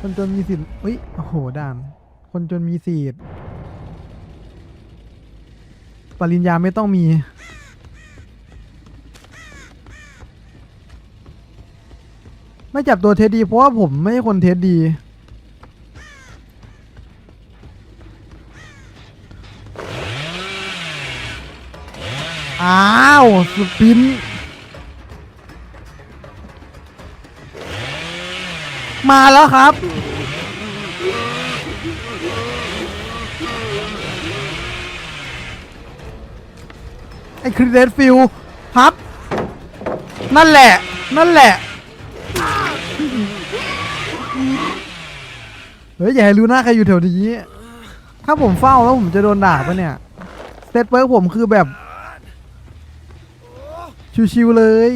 คนจนมีสิทธิ์อุ้ย โอ้โห ด่าน คนจนมีสิทธิ์ปริญญาไม่ต้องมี ไม่จับตัวเท็ดดี เพราะว่าผมไม่ใช่คนเท็ดดี อ้าว สปิน มาแล้วครับ ไอ้คริสเดนฟิลพับ นั่นแหละ นั่นแหละ เฮ้ย อย่าให้รู้หน้าใครอยู่แถวนี้ ถ้าผมเฝ้าแล้วผมจะโดนด่าปะเนี่ยเตตเวิร์กผมคือแบบ ชิวๆเลย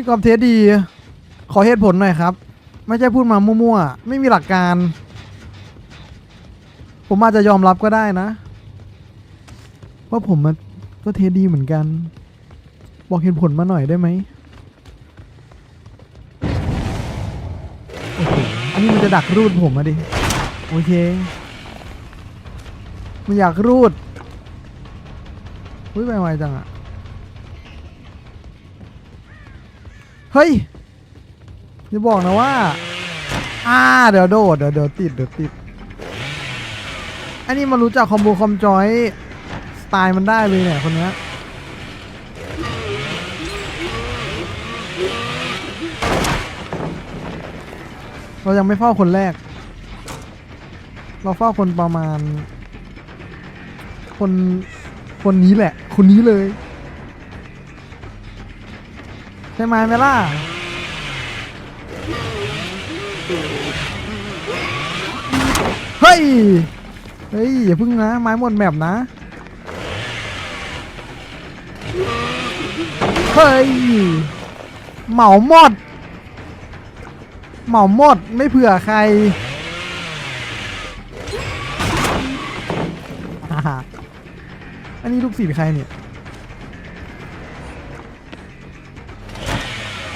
พี่กอฟเทสดี ขอเหตุผลหน่อยครับ ไม่ใช่พูดมามั่วๆ ไม่มีหลักการ ผมอาจจะยอมรับก็ได้นะว่าผมมันก็เทสดีเหมือนกัน บอกเหตุผลมาหน่อยได้ไหมอันนี้มันจะดักรูดผมมาดิ โอเค มันอยากรูด อุ้ยไวๆจังอะ ฮ้ยอย่าบอกนะว่า อ่า เดี๋ยวโดดเดี๋ยวเดี๋ยวติดเดี๋ยวติด อันนี้มันรู้จักคอมโบคอมจอยสไตล์มันได้เลยเนี่ยคนนี้เรายังไม่เฝ้าคนแรก เราเฝ้าคนประมาณ คน คนนี้แหละ คนนี้เลย ใช่ไหมไหมล่ะเฮ้ย เฮ้ย อย่าพึ่งนะ ไม้หมดแมปนะ เฮ้ย เหมาหมด เหมาหมดไม่เผื่อใครฮ่าฮ่าอันนี้ลูกศิษย์ใครเนี่ย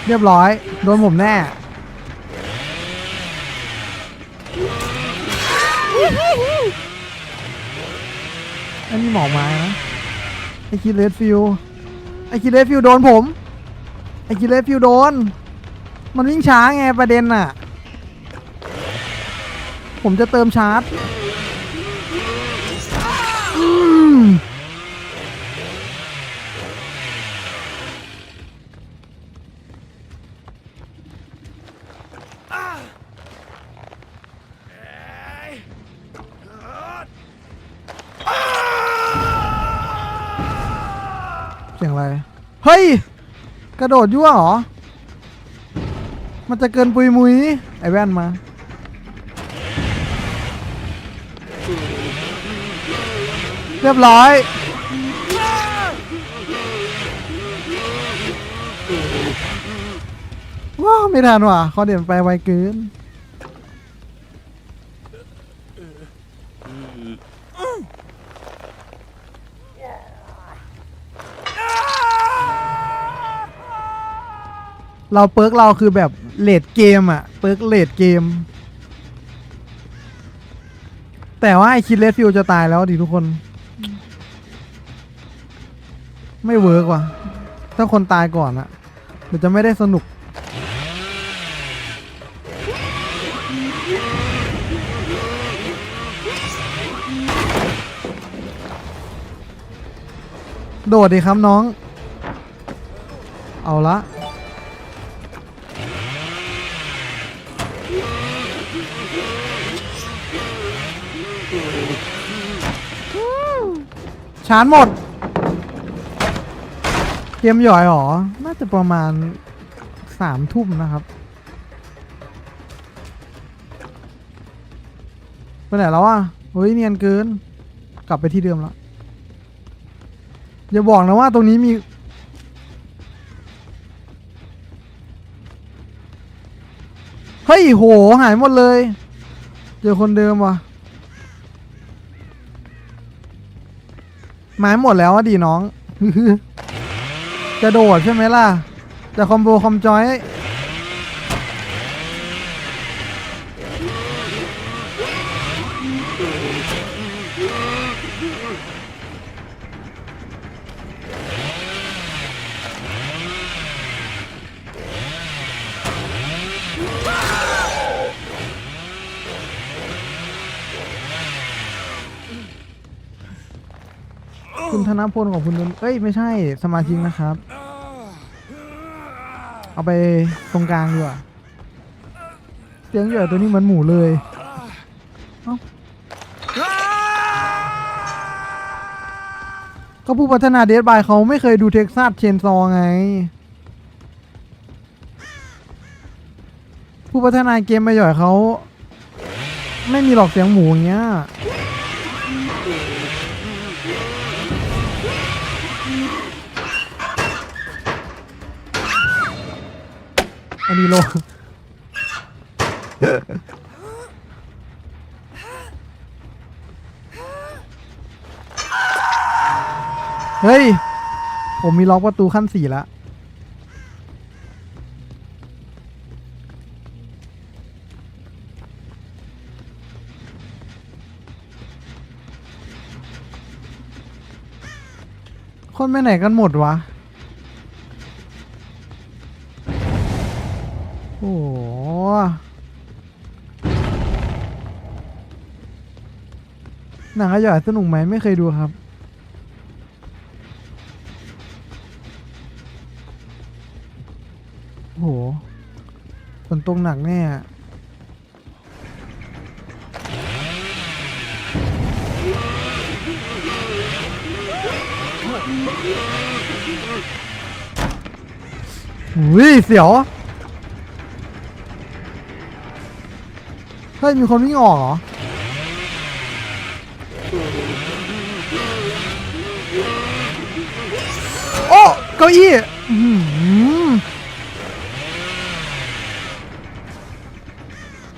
เรียบร้อย โดนผมแน่ อันนี้หมอกไม้นะ ไอคิเลสฟิลไอคิเลสฟิลโดนผม ไอคิเลสฟิลโดน มันวิ่งช้าไงประเด็นน่ะ ผมจะเติมชาร์จ เสียงอะไร เฮ้ย กระโดดยั่วเหรอ มันจะเกินปุยมุยไอแว่นมา เรียบร้อย ว้าว ไม่ทันว่ะขอเด่นไปไวเกิน เราเปิร์กเราคือแบบเลดเกมอะเปิร์กเลดเกม แต่ว่าไอคิดเลสฟิวจะตายแล้วดิทุกคน ไม่เวิร์กว่ะ ถ้าคนตายก่อนอะเดี๋ยวจะไม่ได้สนุก โดดดิครับน้อง เอาละาร์จหมด เตรียมหย่อยหรอ น่าจะประมาณสามทุ่มนะครับไปไหนแล้วอะเฮ้ยเนียนเกิน กลับไปที่เดิมแล้วอย่าบอกนะว่าตรงนี้มีเฮ้ยโห หายหมดเลย เจอคนเดิมว่ะ ไม้หมดแล้วอะดีน้อง จะโดดใช่ไหมล่ะ จะคอมโบคอมจอย คุณธนพลของคุณดนเอ้ยไม่ใช่สมาชิกนะครับ เอาไปตรงกลางดีกว่าเสียงเหยื่อตัวนี้เหมือนหมูเลยเอ้าก็ผู้พัฒนาเดดบายเขาไม่เคยดูเท็กซัสเชนซอไง ผู้พัฒนาเกมมาหย่อยเขา ไม่มีหลอกเสียงหมูอย่างเงี้ย อันนี้โลเฮ้ย ผมมีล็อกประตูขั้นสี่แล้วคนไปไหนกันหมดวะ โอ้หนังขยาสนุกไหมไม่เคยดูครับ โอ้โหฝนตกหนักแน่อุ้ยเสียว เฮ้ยมีคนวิ่งออกเหรอโอ้เก้าอี้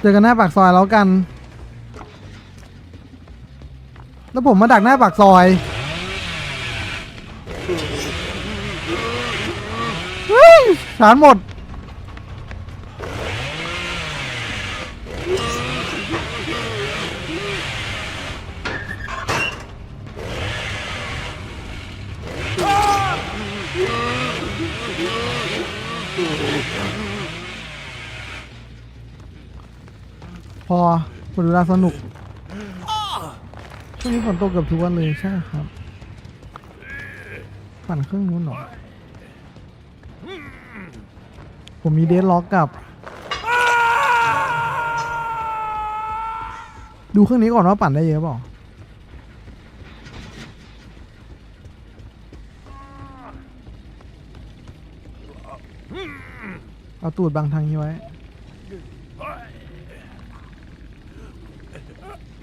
เจอกันหน้าปากซอยแล้วกัน แล้วผมมาดักหน้าปากซอยฮ้ยฐานหมด พอหมดเวลาสนุก ช่วงนี้ฝนตกเกือบทุกวันเลยใช่ครับปั่นเครื่องนู้นเหรอผมมีเดดล็อกกับ ดูเครื่องนี้ก่อนว่าปั่นได้เยอะเปล่าเอาตูดบังทางนี้ไว้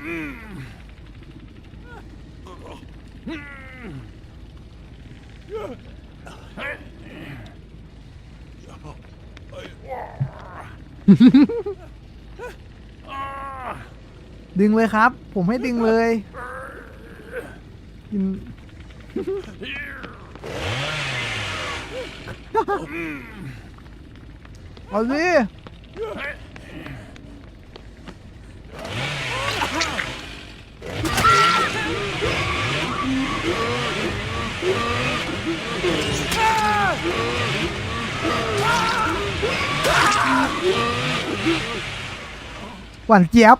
ดึงเลยครับ ผมให้ดึงเลยกินเอาสิ หวานเจี๊ยบ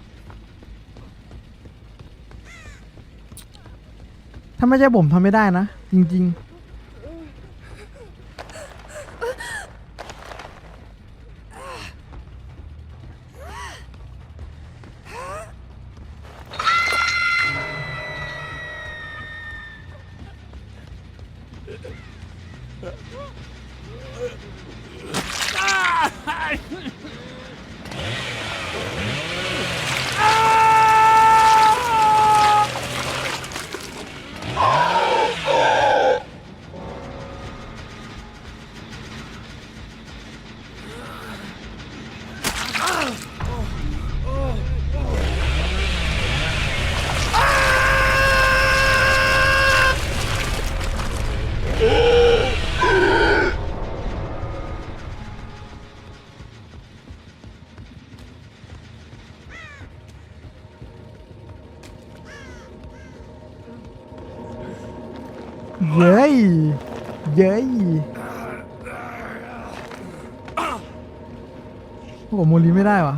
ถ้าไม่ใช่ผมทำไม่ได้นะ จริง ๆ โอ้โหโมลีไม่ได้วะ